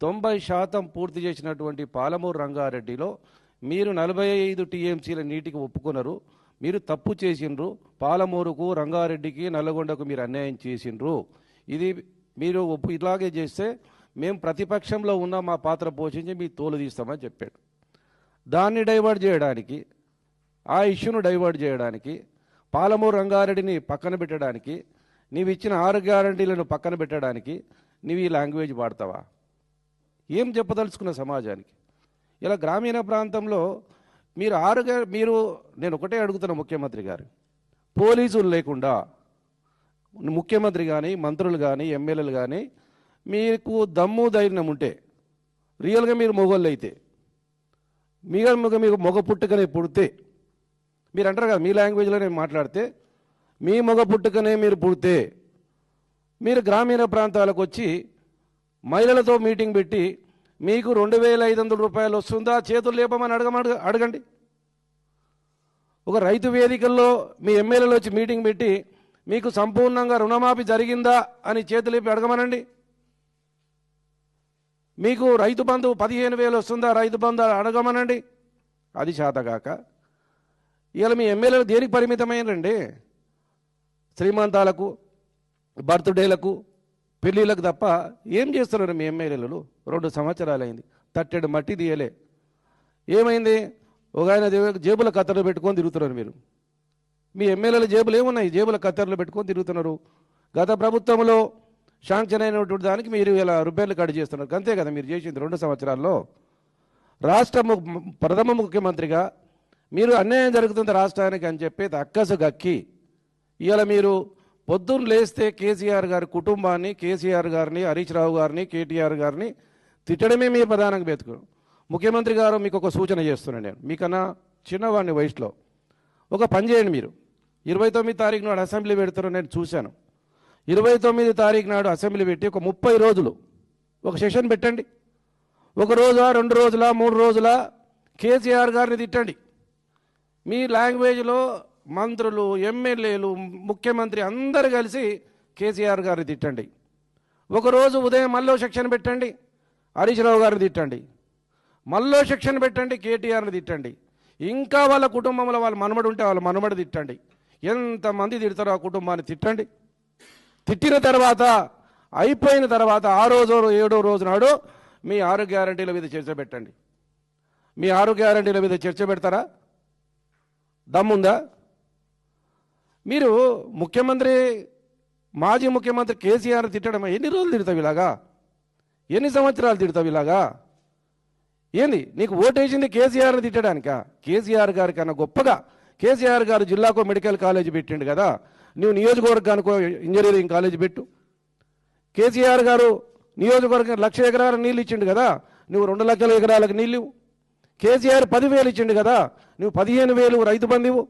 తొంభై శాతం పూర్తి చేసినటువంటి పాలమూరు రంగారెడ్డిలో మీరు నలభై ఐదు టీఎంసీల నీటికి ఒప్పుకున్నారు మీరు తప్పు చేసిండ్రు పాలమూరుకు రంగారెడ్డికి నల్లగొండకు మీరు అన్యాయం చేసిండ్రు. ఇది మీరు ఒప్పు ఇలాగే చేస్తే మేము ప్రతిపక్షంలో ఉన్న మా పాత్ర పోషించి మీ తోలు తీస్తామని చెప్పాడు. దాన్ని డైవర్ట్ చేయడానికి ఆ ఇష్యూను డైవర్ట్ చేయడానికి పాలమూరు రంగారెడ్డిని పక్కన పెట్టడానికి నీవు ఇచ్చిన ఆరు గ్యారంటీలను పక్కన పెట్టడానికి నీవు ఈ లాంగ్వేజ్ వాడతావా? ఏం చెప్పదలుచుకున్న సమాజానికి? ఇలా గ్రామీణ ప్రాంతంలో మీరు ఆరుగా మీరు నేను ఒకటే అడుగుతున్న ముఖ్యమంత్రి గారు పోలీసులు లేకుండా ముఖ్యమంత్రి కానీ మంత్రులు కానీ ఎమ్మెల్యేలు కానీ మీకు దమ్ము ధైర్యం ఉంటే రియల్గా మీరు మొగోళ్ళు అయితే మీగా మీకు మొగ పుట్టుకనే పుడితే మీరు అంటారు కదా మీ లాంగ్వేజ్లోనే మాట్లాడితే మీ మొగ పుట్టుకనే మీరు పుడితే మీరు గ్రామీణ ప్రాంతాలకు వచ్చి మహిళలతో మీటింగ్ పెట్టి మీకు రెండు వేల ఐదు వందల రూపాయలు వస్తుందా? చేతులు లేపమని అడగమని అడగండి. ఒక రైతు వేదికల్లో మీ ఎమ్మెల్యేలు వచ్చి మీటింగ్ పెట్టి మీకు సంపూర్ణంగా రుణమాఫీ జరిగిందా అని చేతులు లేపి అడగమనండి. మీకు రైతు బంధు పదిహేను వేలు వస్తుందా? రైతు బంధు అడగమనండి. అది చేతగాక ఇవాళ మీ ఎమ్మెల్యేలు దేనికి పరిమితమైనండి శ్రీమంతాలకు బర్త్డేలకు పెళ్ళిళ్ళకు తప్ప ఏం చేస్తున్నారు మీ ఎమ్మెల్యేలు? రెండు సంవత్సరాలు అయింది తట్టెడు మట్టి తీయలే. ఏమైంది? ఒక ఆయన జేబుల కత్తెరలు పెట్టుకొని తిరుగుతున్నారు మీరు. మీ ఎమ్మెల్యేల జేబులు ఏమున్నాయి? జేబుల కత్తెరలు పెట్టుకొని తిరుగుతున్నారు. గత ప్రభుత్వంలో శాంక్షన్ అయినటువంటి దానికి మీరు ఇలా రూపాయలు కట్ చేస్తున్నారు. అంతే కదా మీరు చేసింది రెండు సంవత్సరాల్లో. రాష్ట్ర ము- ప్రథమ ముఖ్యమంత్రిగా మీరు అన్యాయం జరుగుతుంది రాష్ట్రానికి అని చెప్పి అక్కసు గక్కి. ఇవాళ మీరు పొద్దున్న లేస్తే కేసీఆర్ గారి కుటుంబాన్ని కేసీఆర్ గారిని హరీష్ రావు గారిని కేటీఆర్ గారిని తిట్టడమే మీ ప్రధానంగా బతుకు ముఖ్యమంత్రి గారు మీకు ఒక సూచన చేస్తున్నాను నేను. మీకన్నా చిన్నవాడిని వయసులో ఒక పని చేయండి మీరు. ఇరవై తొమ్మిది తారీఖు నాడు అసెంబ్లీ పెడతారో నేను చూశాను. ఇరవై తొమ్మిది తారీఖు నాడు అసెంబ్లీ పెట్టి ఒక ముప్పై రోజులు ఒక సెషన్ పెట్టండి. ఒక రోజా రెండు రోజుల మూడు రోజుల కేసీఆర్ గారిని తిట్టండి. మీ లాంగ్వేజ్లో మంత్రులు ఎమ్మెల్యేలు ముఖ్యమంత్రి అందరు కలిసి కేసీఆర్ గారిని తిట్టండి. ఒకరోజు ఉదయం మళ్ళీ సెక్షన్ పెట్టండి హరీష్ రావు గారిని తిట్టండి. మళ్ళీ సెక్షన్ పెట్టండి కేటీఆర్ని తిట్టండి. ఇంకా వాళ్ళ కుటుంబంలో వాళ్ళ మనమడు ఉంటే వాళ్ళ మనమడు తిట్టండి. ఎంతమంది తిడతారో ఆ కుటుంబాన్ని తిట్టండి. తిట్టిన తర్వాత అయిపోయిన తర్వాత ఆ రోజు ఏడో రోజు నాడు మీ ఆరు గ్యారంటీల మీద చర్చ పెట్టండి. మీ ఆరు గ్యారంటీల మీద చర్చ పెడతారా? దమ్ముందా? మీరు ముఖ్యమంత్రి మాజీ ముఖ్యమంత్రి కేసీఆర్ తిట్టడం ఎన్ని రోజులు తిడతావు ఇలాగా? ఎన్ని సంవత్సరాలు తిడతావు ఇలాగా? ఏంది? నీకు ఓటేసింది కేసీఆర్ని తిట్టడానికా? కేసీఆర్ గారి కన్నా గొప్పగా. కేసీఆర్ గారు జిల్లాకో మెడికల్ కాలేజ్ పెట్టిండు కదా. నువ్వు నియోజకవర్గానికో ఇంజనీరింగ్ కాలేజ్ పెట్టు. కేసీఆర్ గారు నియోజకవర్గం లక్ష ఎకరాల నీళ్ళు ఇచ్చిండు కదా. నువ్వు రెండు లక్షల ఎకరాలకు నీళ్ళు కేసీఆర్ పదివేలు ఇచ్చిండు కదా. నువ్వు పదిహేను వేలు రైతు బంధు